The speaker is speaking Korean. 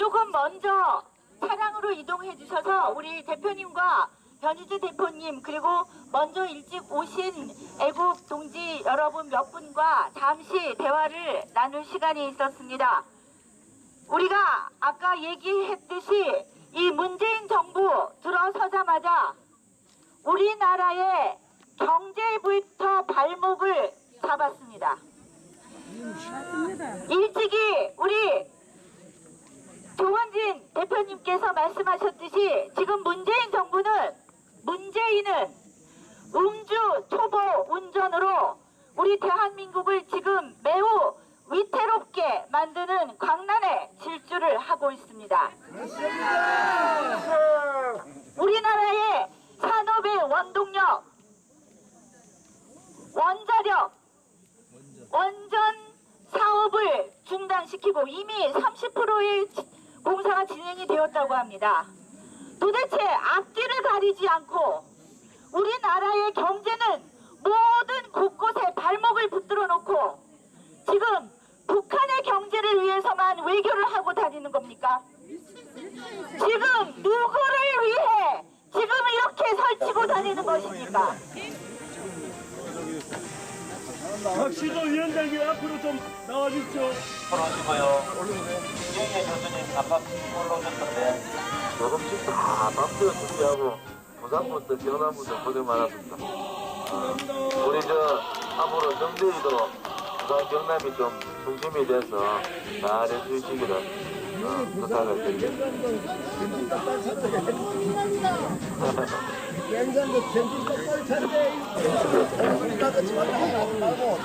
조금 먼저 차량으로 이동해 주셔서 우리 대표님과 변희재 대표님 그리고 먼저 일찍 오신 애국 동지 여러분 몇 분과 잠시 대화를 나눌 시간이 있었습니다. 우리가 아까 얘기했듯이 이 문재인 정부 들어서자마자 우리나라의 경제부터 발목을 잡았습니다. 일찍이 우리 조원진 대표님께서 말씀하셨듯이 지금 문재인 정부는 문재인은 음주 초보 운전으로 우리 대한민국을 지금 매우 위태롭게 만드는 광란의 질주를 하고 있습니다. 우리나라의 산업의 원동력, 원자력, 원전 사업을 중단시키고 이미 30%의 공사가 진행이 되었다고 합니다. 도대체 앞뒤를 가리지 않고 우리나라의 경제는 모든 곳곳에 발목을 붙들어 놓고 지금 북한의 경제를 위해서만 외교를 하고 다니는 겁니까? 지금 누구를 위해 지금 이렇게 설치고 다니는 것입니까? 박시도 위원장님 앞으로 좀 나와주십시오. 올라오시고요. 이영애 교수님 아까 올라오셨던데 조금씩 다 밤새워 준비하고 부산분들 경남분들 고생 많았습니다. 어, 우리 저 앞으로 정대희도 부산 경남이 좀 중심이 돼서 잘 해주시기를 어, 부탁을 드리겠습니다. 양산도 캠핑 똑바로 찼네. 我们我们打我们打不过我